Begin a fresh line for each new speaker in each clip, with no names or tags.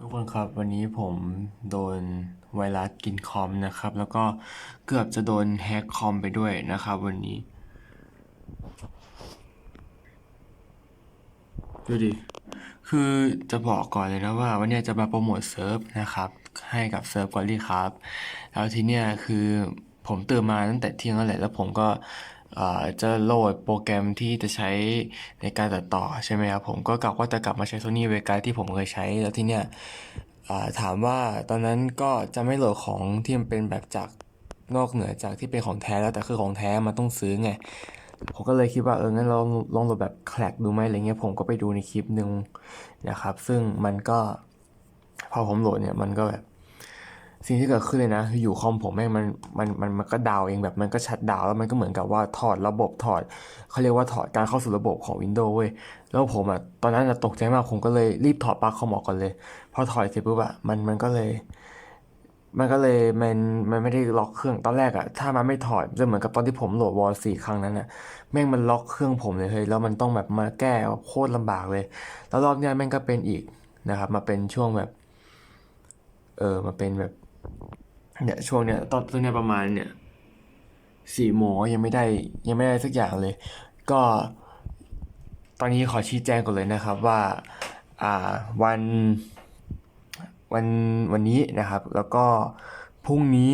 ทุกคนครับวันนี้ผมโดนไวรัสกินคอมนะครับ แล้วก็เกือบจะโดนแฮกคอมไปด้วยนะครับวันนี้ ดูดิ คือจะบอกก่อนเลยนะว่า วันนี้จะมาโปรโมทเซิร์ฟนะครับ ให้กับเซิร์ฟกอลี่ครับ แล้วทีเนี้ยคือผมตื่นมาตั้งแต่เที่ยงแล้วแหละแล้วผมก็ จะโหลดโปรแกรมที่จะใช้ในการตัดต่อใช่ไหมครับผมก็กะว่าจะกลับมาใช้ Sony Vegas ที่ผมเคยใช้แล้วที่เนี้ยถามว่าตอนนั้นก็จะไม่โหลดของที่มันเป็นแบบจากนอกเหนือจากที่เป็นของแท้แล้วแต่คือของแท้มันต้องซื้อไงผมก็เลยคิดว่าเอองั้นเราลองโหลดแบบแคลกดูไหมอะไรเงี้ยผมก็ไปดูในคลิปหนึ่งนะครับ ซึ่งมันก็พอผมโหลดเนี่ยมันก็แบบ สิ่งที่เกิดขึ้นเลยนะคืออยู่คอมผมแม่งมันมันมันมันก็ดาวเองแบบมันก็ชัดดาวแล้วมันก็เหมือนกับว่าถอดระบบถอดเขาเรียกว่าถอดการเข้าสู่ระบบของ Windows เว้ยแล้วผมอะตอนนั้นตกใจมากผมก็เลยรีบถอดปลั๊กคอมออกก่อนเลยพอถอดเสร็จปุ๊บอะมันมันก็เลย มันก็เลยมันมันไม่ได้ล็อกเครื่องตอนแรกอะถ้ามันไม่ถอดจะเหมือนกับตอนที่ผมโหลดวอลสี่ครั้งนั้นอะแม่งมันล็อกเครื่องผมเลยเฮ้ยแล้วมันต้องแบบมาแก้โคตรลำบากเลย แล้วรอบเนี้ยแม่งก็เป็นอีกนะครับมาเป็นช่วงแบบ เออมาเป็นแบบ เนี่ยช่วงเนี้ยตอนตอนเนี้ยประมาณเนี่ยสี่โมงยังไม่ได้ยังไม่ได้สักอย่างเลย ก็ ตอนนี้ขอชี้แจงก่อนเลยนะครับว่าอ่าวันวันวันนี้นะครับ แล้วก็พรุ่งนี้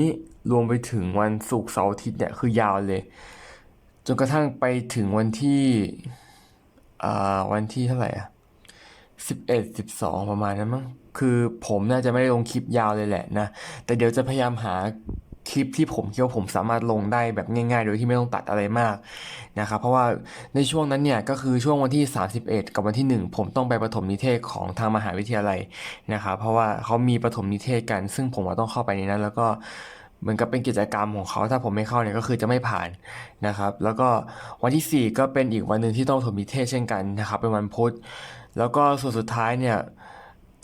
รวมไปถึงวันศุกร์เสาร์อาทิตย์เนี่ยคือยาวเลย จนกระทั่งไปถึงวันที่อ่าวันที่เท่าไหร่อะ สิบเอ็ดสิบสองประมาณนั้นมั้งคือผมน่าจะไม่ได้ลงคลิปยาวเลยแหละนะ แต่เดี๋ยวจะพยายามหาคลิปที่ผมคิดว่าผมสามารถลงได้แบบง่ายๆ โดยที่ไม่ต้องตัดอะไรมากนะครับเพราะว่าในช่วงนั้นเนี่ยก็คือช่วงวันที่ 31 กับวันที่ 1 ผมต้องไปประถมนิเทศของทางมหาวิทยาลัยนะครับเพราะว่าเขามีประถมนิเทศกัน ซึ่งผมก็ต้องเข้าไปในนั้นแล้วก็ เหมือนกับเป็นกิจกรรมของเขาถ้าผมไม่เข้าเนี่ยก็คือจะไม่ผ่านนะครับ แล้วก็วันที่ 4 ก็เป็นอีกวันหนึ่งที่ต้องถมนิเทศเช่นกันนะครับ เป็นวันพุธ แล้วก็ส่วนสุดท้ายเนี่ย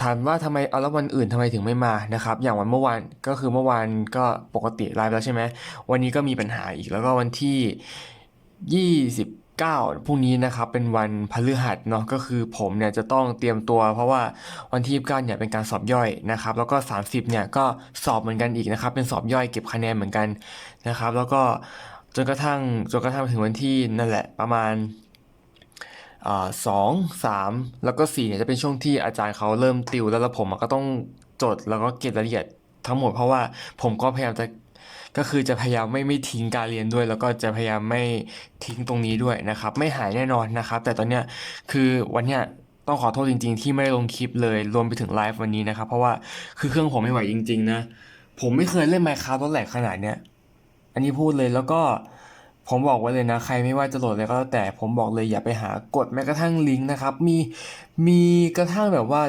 ถามว่าทำไมเอาแล้ววันอื่นทำไมถึงไม่มานะครับ อย่างวันเมื่อวานก็คือเมื่อวานก็ปกติไลฟ์แล้วใช่ไหมวันนี้ก็มีปัญหาอีกแล้วก็วันที่ 9 พรุ่งนี้นะครับเป็นวันพฤหัสเนาะก็คือผมเนี่ยจะต้องเตรียมตัว เพราะว่าวันที่29เนี่ยเป็นการสอบย่อยนะครับแล้วก็ 30เนี่ยก็สอบเหมือนกันอีกนะครับเป็นสอบย่อยเก็บคะแนนเหมือนกันนะครับ แล้วก็จนกระทั่งจนกระทั่งถึงวันที่นั่นแหละประมาณสองสามแล้วก็สี่เนี่ยจะเป็นช่วงที่อาจารย์เขาเริ่มติวแล้วแล้วผมก็ต้องจดแล้วก็เก็บรายละเอียดทั้งหมดเพราะว่าผมก็พยายามจะ ก็คือจะพยายามไม่ไม่ทิ้งการเรียนด้วย แล้วก็จะพยายามไม่ทิ้งตรงนี้ด้วยนะครับ ไม่หายแน่นอนนะครับ แต่ตอนเนี้ยคือวันเนี้ยต้องขอโทษจริง ๆ ที่ไม่ได้ลงคลิปเลยรวมไปถึงไลฟ์วันนี้นะครับ เพราะว่าคือเครื่องผมไม่ไหวจริง ๆ นะ ผมไม่เคยเล่น Minecraft ตัวแหลกขนาดเนี้ยอันนี้พูดเลยแล้วก็ผมบอกไว้เลยนะ ใครไม่ว่าจะโหลดอะไรก็แล้วแต่ผมบอกเลยอย่าไปหากดแม้กระทั่งลิงก์นะครับ มีมีกระทั่งแบบว่า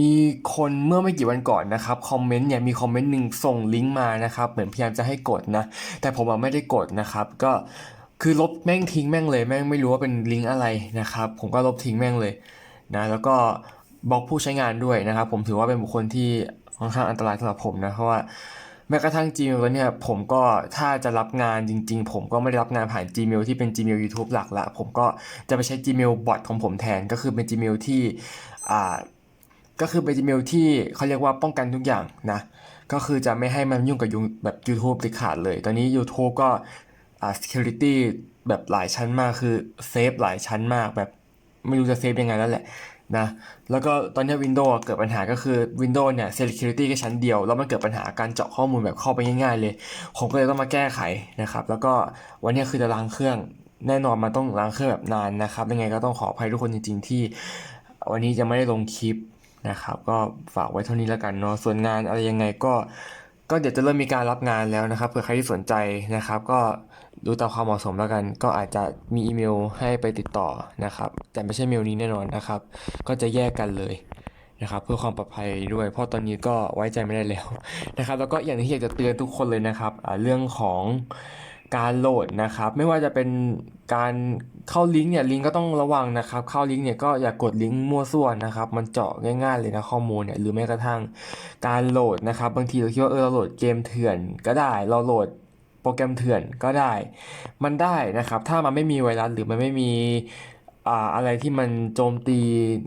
มีคนเมื่อไม่กี่วันก่อนนะครับคอมเมนต์เนี่ยมีคอมเมนต์หนึ่งส่งลิงก์มานะครับเหมือนพยายามจะให้กดนะ แต่ผมไม่ได้กดนะครับ ก็คือลบแม่งทิ้งแม่งเลยแม่งไม่รู้ว่าเป็นลิงก์อะไรนะครับ ผมก็ลบทิ้งแม่งเลยนะแล้วก็บล็อกผู้ใช้งานด้วยนะครับ ผมถือว่าเป็นบุคคลที่ค่อนข้างอันตรายสำหรับผมนะเพราะว่าแม้กระทั่ง Gmail แล้วเนี่ยผมก็ถ้าจะรับงานจริง ๆ ผมก็ไม่ได้รับงานผ่าน Gmail ที่เป็น Gmail YouTube หลักละ ผมก็จะไปใช้ Gmail bot ของผมแทนก็คือเป็น Gmail ที่อ่า ก็คือเป็น Gmail ที่เขาเรียกว่าป้องกันทุกอย่างนะ ก็คือจะไม่ให้มันยุ่งกับยุงแบบ YouTube ติดขาดเลย ตอนนี้ YouTube ก็อ่า security แบบหลายชั้นมากคือเซฟหลายชั้นมากแบบไม่รู้จะเซฟยังไงแล้วแหละนะแล้วก็ตอนนี้ Windows เกิดปัญหาก็คือ Windows เนี่ย Security แค่ชั้นเดียว แล้วมันเกิดปัญหาการเจาะข้อมูลแบบเข้าไปง่ายๆเลย ผมก็เลยต้องมาแก้ไขนะครับ แล้วก็วันนี้คือจะล้างเครื่องแน่นอนมันต้องล้างเครื่องแบบนานนะครับยังไงก็ต้องขออภัยทุกคนจริง ๆ ที่ วันนี้จะไม่ได้ลงคลิป นะครับ ก็ฝากไว้เท่านี้แล้วกันเนาะส่วนงานอะไรยังไงก็ก็เดี๋ยวจะเริ่มมีการรับงานแล้วนะครับเผื่อใครที่สนใจนะครับ ก็ดูตามความเหมาะสมแล้วกัน ก็อาจจะมีอีเมลให้ไปติดต่อนะครับ แต่ไม่ใช่เมลนี้แน่นอนนะครับ ก็จะแยกกันเลยนะครับ เพื่อความปลอดภัยด้วย เพราะตอนนี้ก็ไว้ใจไม่ได้แล้วนะครับ แล้วก็อย่างที่อยากจะเตือนทุกคนเลยนะครับเรื่องของ การโหลดนะครับ ไม่ว่าจะเป็นการเข้าลิงก์เนี่ยลิงก์ก็ต้องระวังนะครับ เข้าลิงก์เนี่ยก็อย่ากกดลิงก์มั่วสั่วนะครับ มันเจาะง่ายๆเลยนะข้อมูลเนี่ยหรือแม้กระทั่งการโหลดนะครับ บางทีเราคิดว่าเออเราโหลดเกมเถื่อนก็ได้เราโหลดโปรแกรมเถื่อนก็ได้ มันได้นะครับ ถ้ามันไม่มีไวรัสหรือมันไม่มี อะไรที่มันโจมตี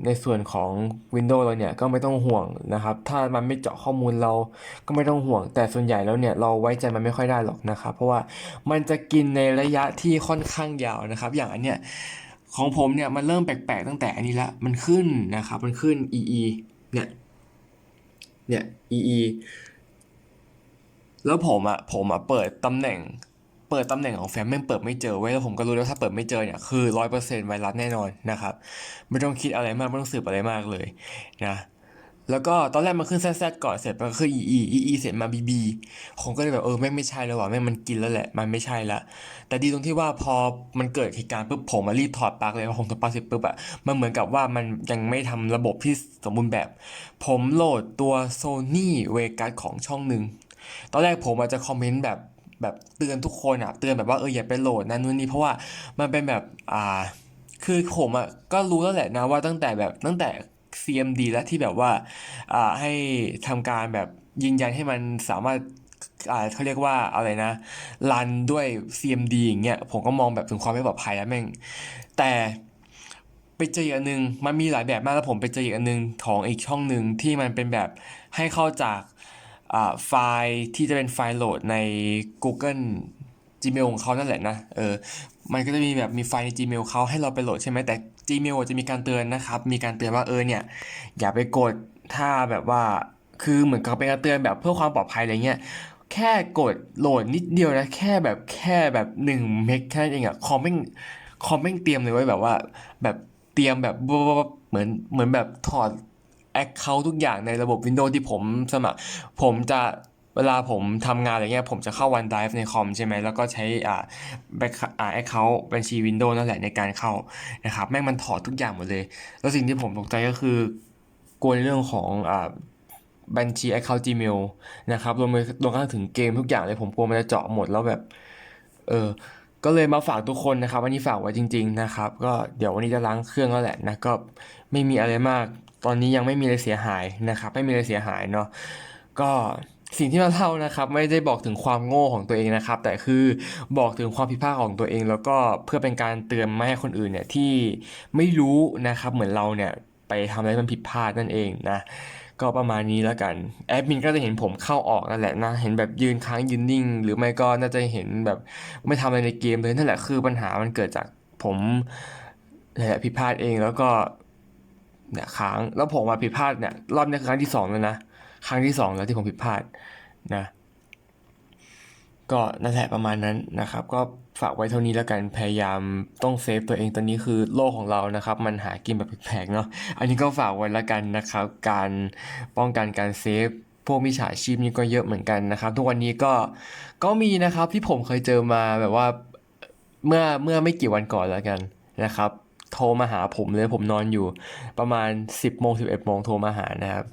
ในส่วนของ Windows เราเนี่ยก็ไม่ต้องห่วงนะครับ ถ้ามันไม่เจาะข้อมูลเราก็ไม่ต้องห่วง แต่ส่วนใหญ่แล้วเนี่ยเราไว้ใจมันไม่ค่อยได้หรอกนะครับ เพราะว่ามันจะกินในระยะที่ค่อนข้างยาวนะครับ อย่างอันเนี้ยของผมเนี่ยมันเริ่มแปลกๆตั้งแต่อันนี้ละ มันขึ้นนะครับ มันขึ้น EE เนี่ย เนี่ย EE แล้วผมอะผมอะเปิดตำแหน่ง ปิดตำแหน่งของแฟ้มแม่งเปิดไม่เจอเว้ยแล้วผมก็รู้แล้วถ้าเปิดไม่เจอเนี่ยคือร้อยเปอร์เซ็นต์ไวรัสแน่นอนนะครับไม่ต้องคิดอะไรมากไม่ต้องสืบอะไรมากเลยนะแล้วก็ตอนแรกมันขึ้นแซดก่อนเสร็จมันก็คือ EE EE เสร็จมา BB ผมก็เลยแบบเออแม่งไม่ใช่แล้วว่ะแม่งมันกินแล้วแหละมันไม่ใช่ละแต่ดีตรงที่ว่าพอมันเกิดเหตุการณ์ปุ๊บผมมารีบถอดปลั๊กเลยพอผมถอดปลั๊กเสร็จปุ๊บอะมันเหมือนกับว่ามันยังไม่ทำระบบที่สมบูรณ์แบบ ผมโหลดตัว Sony Vegas ของช่องหนึ่งตอนแรกผมอาจจะคอมเมนต์แบบ แบบเตือนทุกคนอะเตือนแบบว่าเอออย่าไปโหลดนั่นนู่นนี่เพราะว่ามันเป็นแบบอ่าคือผมอะก็รู้แล้วแหละนะว่าตั้งแต่แบบตั้งแต่ CMD แล้วที่แบบว่าอ่าให้ทำการแบบยืนยันให้มันสามารถอ่าเขาเรียกว่าอะไรนะรันด้วย CMD อย่างเงี้ยผมก็มองแบบถึงความไม่ปลอดภัยแล้วแม่ง แต่ไปเจออีกอันนึงมันมีหลายแบบมากแล้วผมไปเจออีกอันนึงของอีกช่องหนึ่งที่มันเป็นแบบให้เข้าจาก ไฟล์ที่จะเป็นไฟล์โหลดใน Google Gmail ของเขานั่นแหละนะเออมันก็จะมีแบบมีไฟล์ใน Gmail เขาให้เราไปโหลดใช่ไหมแต่ Gmail จะมีการเตือนนะครับ มีการเตือนว่าเออเนี่ย อย่าไปกดถ้าแบบว่าคือเหมือนกับเป็นการเตือนแบบเพื่อความปลอดภัยอะไรเงี้ยแค่กดโหลดนิดเดียวนะแค่แบบแค่แบบหนึ่งเมกแค่นั้นเองอะคอมแม่งคอมแม่งเตรียมเลยไว้แบบว่าแบบเตรียมแบบเหมือนเหมือนแบบถอด แอคเคาท์ทุกอย่างในระบบ Windows ที่ผมสมัคร ผมจะเวลาผมทำงานอะไรเงี้ยผมจะเข้า OneDrive ในคอมใช่ไหมแล้วก็ใช้อ่าแบ็คอ่าแอคเคาท์บัญชี Windows นั่นแหละในการเข้านะครับแม่งมันถอดทุกอย่างหมดเลย แล้วสิ่งที่ผมตกใจก็คือกลัวในเรื่องของอ่าบัญชี Account Gmail นะครับรวมไปรวมกระทั่งถึงเกมทุกอย่างเลยผมกลัวมันจะเจาะหมดแล้วแบบเออก็เลยมาฝากทุกคนนะครับวันนี้ฝากไว้จริง ๆนะครับ ก็เดี๋ยววันนี้จะล้างเครื่องแล้วแหละนะก็ไม่มีอะไรมาก ตอนนี้ยังไม่มีอะไรเสียหายนะครับ ไม่มีอะไรเสียหายเนาะก็สิ่งที่มาเล่านะครับไม่ได้บอกถึงความโง่ของตัวเองนะครับ แต่คือบอกถึงความผิดพลาดของตัวเอง แล้วก็เพื่อเป็นการเตือนไม่ให้คนอื่นเนี่ยที่ไม่รู้นะครับ เหมือนเราเนี่ยไปทำอะไรมันผิดพลาดนั่นเองนะก็ประมาณนี้แล้วกันแอดมินก็จะเห็นผมเข้าออกนั่นแหละนะเห็นแบบยืนค้างยืนนิ่ง หรือไม่ก็น่าจะเห็นแบบไม่ทำอะไรในเกมเลยนั่นแหละคือปัญหามันเกิดจากผมแหละผิดพลาดเองแล้วก็ เนี่ยค้างแล้วผมมาผิดพลาดเนี่ยรอบนี้คือครั้งที่สองแล้วนะครั้งที่สองแล้วที่ผมผิดพลาดนะก็นั่นแหละประมาณนั้นนะครับ ก็ฝากไว้เท่านี้แล้วกันพยายามต้องเซฟตัวเองตอนนี้คือโลกของเรานะครับ มันหากินแบบแปลกๆเนาะอันนี้ก็ฝากไว้แล้วกันนะครับ การป้องกันการเซฟพวกมิจฉาชีพนี่ก็เยอะเหมือนกันนะครับ ทุกวันนี้ก็ก็มีนะครับที่ผมเคยเจอมาแบบว่าเมื่อเมื่อไม่กี่วันก่อนแล้วกันนะครับ โทรมาหาผมเลยผมนอนอยู่ประมาณ 10โมง11โมงโทรมาหานะครับ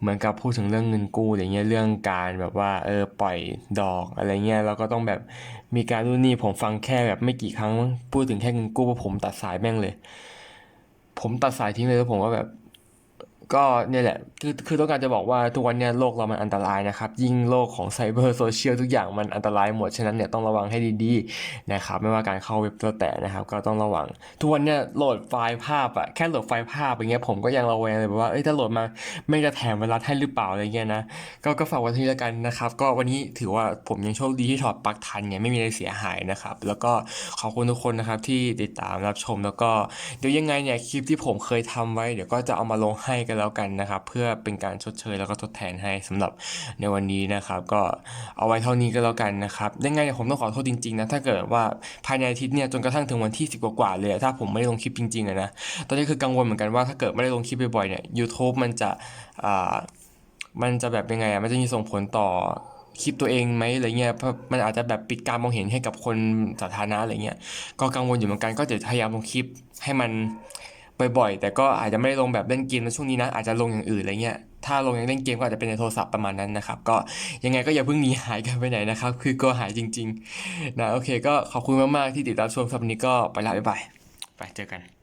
เหมือนกับพูดถึงเรื่องเงินกู้อะไรเงี้ยเรื่องการแบบว่าเออปล่อยดอกอะไรเงี้ยแล้วก็ต้องแบบมีการนู่นนี่ผมฟังแค่แบบไม่กี่ครั้งมั้งพูดถึงแค่เงินกู้ว่าผมตัดสายแม่งเลย ผมตัดสายทิ้งเลยแล้วผมก็แบบ ก็เนี่ยแหละคือคือต้องการจะบอกว่าทุกวันเนี่ยโลกเรามันอันตรายนะครับ ยิ่งโลกของไซเบอร์โซเชียลทุกอย่างมันอันตรายหมด ฉะนั้นเนี่ยต้องระวังให้ดีๆนะครับ ไม่ว่าการเข้าเว็บก็แต่นะครับ ก็ต้องระวัง ทุกวันเนี่ยโหลดไฟล์ภาพอะแค่โหลดไฟล์ภาพอย่างเงี้ยผมก็ยังระแวงเลยแบบว่าเอ้ยถ้าโหลดมาไม่จะแถมไวรัสให้หรือเปล่าอะไรเงี้ยนะก็ก็ฝากไว้ที่ล้วกันนะครับ ก็วันนี้ถือว่าผมยังโชคดีที่ถอดปลั๊กทันไงไม่มีอะไรเสียหายนะครับ แล้วก็ขอบคุณทุกคนนะครับที่ติดตามรับชมแล้วก็เดี๋ยวยังไงเนี่ยคลิปที่ผมเคยทำไว้เดี๋ยวก็จะเอามาลงให้กันแล้วกันนะครับ เพื่อเป็นการชดเชยแล้วก็ทดแทนให้สำหรับในวันนี้นะครับ ก็เอาไว้เท่านี้ก็แล้วกันนะครับยังไงผมต้องขอโทษจริงๆนะถ้าเกิดว่าภายในอาทิตย์เนี่ยจนกระทั่งถึงวันที่ 10 กว่าๆเลยถ้าผมไม่ได้ลงคลิปจริงๆนะตอนนี้คือกังวลเหมือนกันว่าถ้าเกิดไม่ได้ลงคลิปบ่อยๆเนี่ย YouTube มันจะอ่ามันจะแบบยังไงอะมันจะมีส่งผลต่อคลิปตัวเองไหมอะไรเงี้ยเพราะมันอาจจะแบบปิดการมองเห็นให้กับคนสาธารณะอะไรเงี้ย ก็กังวลอยู่เหมือนกัน ก็จะพยายามลงคลิปให้มัน บ่อยๆ แต่ก็อาจจะไม่ได้ลงแบบเล่นเกมในช่วงนี้นะ อาจจะลงอย่างอื่นอะไรเงี้ย ถ้าลงอย่างเล่นเกมก็อาจจะเป็นในโทรศัพท์ประมาณนั้นนะครับ ก็ยังไงก็อย่าเพิ่งหนีหายกันไปไหนนะครับ คือก็หายจริง ๆ นะ โอเค ก็ขอบคุณมากๆที่ติดตามชมสำหรับวันนี้ก็ไปละบ๊ายบาย ไปเจอกัน